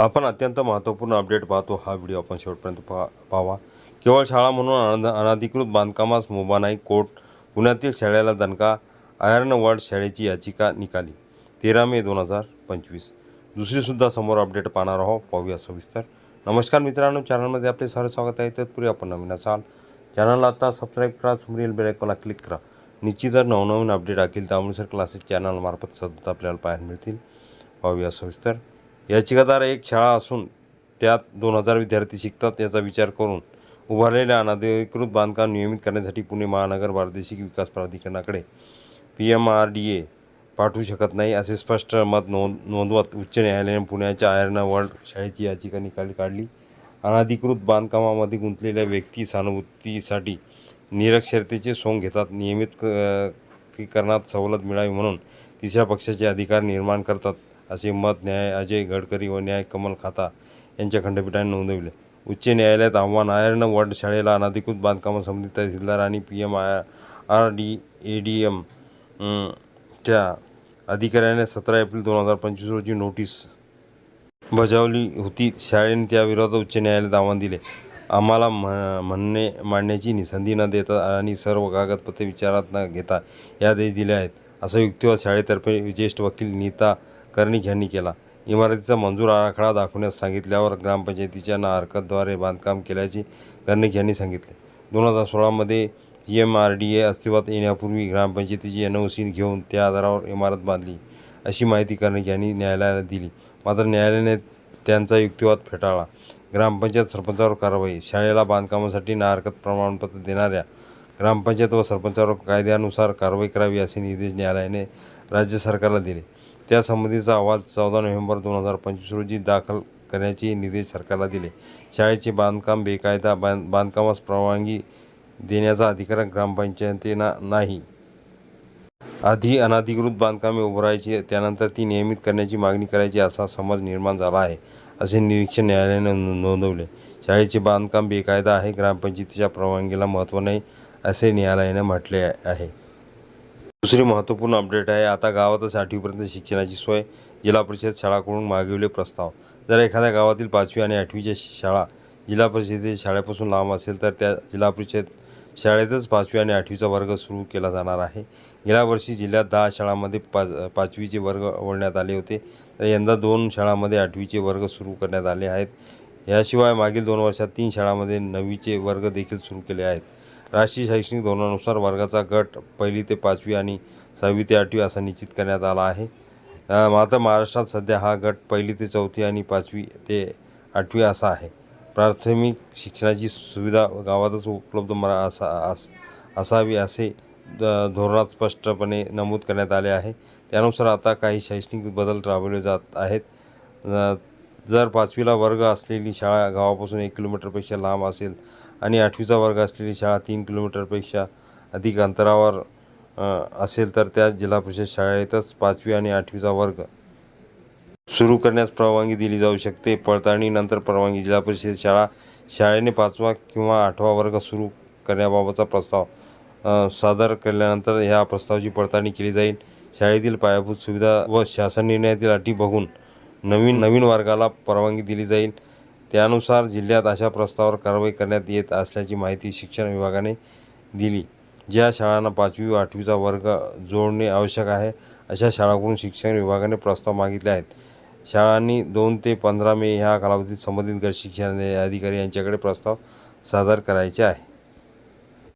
आपण अत्यंत महत्त्वपूर्ण अपडेट पाहतो. हा व्हिडिओ आपण शेवटपर्यंत पा पाहावा. केवळ शाळा म्हणून अन अनधिकृत बांधकामास मुभा नाही कोर्ट पुण्यातील शाळेला दणका आयर्न वर्ल्ड शाळेची याचिका निकाली. तेरा मे दोन हजार पंचवीस. दुसरीसुद्धा समोर अपडेट पाहणार आहोत. पाहूया सविस्तर. नमस्कार मित्रांनो चॅनलमध्ये आपले सर्व स्वागत आहे. तत्पूर्वी आपण नवीन असाल चॅनलला आता सबस्क्राईब करा समोरील बेलायकॉनला क्लिक करा. निश्चितच नवनवीन अपडेट आखील त्यामुळे सर क्लासेस चॅनलमार्फत सतत आपल्याला पाहायला मिळतील. पाहूया सविस्तर. याचिकादार एक शाळा असून त्यात दोन हजार विद्यार्थी शिकतात याचा विचार करून उभारलेल्या अनधिकृत बांधकाम नियमित करण्यासाठी पुणे महानगर प्रादेशिक विकास प्राधिकरणाकडे P M R D A पाठवू शकत नाही असे स्पष्ट मत नोंद नोंदवत उच्च न्यायालयाने पुण्याच्या आयर्ना वर्ल्ड शाळेची याचिका निकाली काढली. अनधिकृत बांधकामामध्ये गुंतलेल्या व्यक्ती सहानुभूतीसाठी निरक्षरतेचे सोंग घेतात. नियमित क- सवलत मिळावी म्हणून तिसऱ्या पक्षाचे अधिकार निर्माण करतात. असे मत न्याय अजय गडकरी व न्याय कमल खाता यांच्या खंडपीठाने नोंदवले. उच्च न्यायालयात आव्हान आयर्न वॉर्ड शाळेला अनधिकृत बांधकामासंबंधी तहसीलदार आणि P M I R D A D M च्या अधिकाऱ्याने सतरा एप्रिल दोन हजार पंचवीस रोजी नोटीस बजावली होती. शाळेने त्याविरोधात उच्च न्यायालयात आव्हान दिले. आम्हाला म्ह म्हणणे मांडण्याची संधी न देता आणि सर्व कागदपत्रे विचारात न घेता या आदेश दिले आहेत असा युक्तिवाद शाळेतर्फे ज्येष्ठ वकील नीता कर्णिक यांनी केला. इमारतीचा मंजूर आराखडा दाखवण्यास सांगितल्यावर ग्रामपंचायतीच्या ना हरकतद्वारे बांधकाम केल्याचे कर्णिक यांनी सांगितले. दोन हजार सोळामध्ये P M R D A अस्तित्वात येण्यापूर्वी ग्रामपंचायतीची एन ओ सी घेऊन त्या आधारावर इमारत बांधली अशी माहिती कर्णिक यांनी न्यायालयाला दिली. मात्र न्यायालयाने त्यांचा युक्तिवाद फेटाळला. ग्रामपंचायत सरपंचावर कारवाई शाळेला बांधकामासाठी नाहरकत प्रमाणपत्र देणाऱ्या ग्रामपंचायत व सरपंचावर कायद्यानुसार कारवाई करावी असे निर्देश न्यायालयाने राज्य सरकारला दिले. त्यासंबंधीचा अहवाल चौदा नोव्हेंबर दोन हजार पंचवीस रोजी दाखल करण्याचे निर्देश सरकारला दिले. शाळेचे बांधकाम बेकायदा बांध बांधकामास परवानगी देण्याचा अधिकार ग्रामपंचायतींना नाही. आधी अनधिकृत बांधकामे उभारायची त्यानंतर ती नियमित करण्याची मागणी करायची असा समज निर्माण झाला आहे असे निरीक्षण न्यायालयाने नोंदवले. शाळेचे बांधकाम बेकायदा आहे ग्रामपंचायतीच्या परवानगीला महत्त्व नाही असे न्यायालयाने म्हटले आहे. दुसरी महत्त्वपूर्ण अपडेट आहे आता गावातच आठवीपर्यंत शिक्षणाची सोय जिल्हा परिषद शाळाकडून मागविले प्रस्ताव. जर एखाद्या गावातील पाचवी आणि आठवीच्या शाळा जिल्हा परिषदेच्या शाळेपासून लांब असेल तर त्या जिल्हा परिषद शाळेतच पाचवी आणि आठवीचा वर्ग सुरू केला जाणार आहे. गेल्या वर्षी जिल्ह्यात दहा शाळांमध्ये पाच पाचवीचे वर्ग वळण्यात आले होते. तर यंदा दोन शाळांमध्ये आठवीचे वर्ग सुरू करण्यात आले आहेत. याशिवाय मागील दोन वर्षात तीन शाळांमध्ये नववीचे वर्ग देखील सुरू केले आहेत. राष्ट्रीय शैक्षणिक धोरणानुसार वर्गाचा गट पहिली ते पाचवी आणि सहावी ते आठवी असा निश्चित करण्यात आला आहे. मात्र महाराष्ट्रात सध्या हा गट पहिली ते चौथी आणि पाचवी ते आठवी असा आहे. प्राथमिक शिक्षणाची सुविधा गावातच उपलब्ध मरा असा अस असावी असे धोरणात स्पष्टपणे नमूद करण्यात आले आहे. त्यानुसार आता काही शैक्षणिक बदल राबवले जात आहेत. जर पाचवीला वर्ग असलेली शाळा गावापासून एक किलोमीटरपेक्षा लांब असेल आणि आठवीचा वर्ग असलेली शाळा तीन किलोमीटरपेक्षा अधिक अंतरावर असेल तर त्या जिल्हा परिषद शाळेतच पाचवी आणि आठवीचा वर्ग सुरू करण्यास परवानगी दिली जाऊ शकते. पडताळणीनंतर परवानगी जिल्हा परिषद शाळा शाळेने पाचवा किंवा आठवा वर्ग सुरू करण्याबाबतचा प्रस्ताव सादर केल्यानंतर ह्या प्रस्तावाची पडताळणी केली जाईल. शाळेतील पायाभूत सुविधा व शासन निर्णयातील अटी बघून नवीन नवीन वर्गाला परवानगी दिली जाईल. त्यानुसार जिल्ह्यात अशा प्रस्तावावर कारवाई करण्यात येत असल्याची माहिती शिक्षण विभागाने दिली ज्या शाळांना पाचवी व आठवीचा वर्ग जोडणे आवश्यक आहे अशा शाळांकडून शिक्षण विभागाने प्रस्ताव मागितले आहेत. शाळांनी दोन ते पंधरा मे ह्या कालावधीत संबंधित गट शिक्षण अधिकारी यांच्याकडे प्रस्ताव सादर करायचे आहे.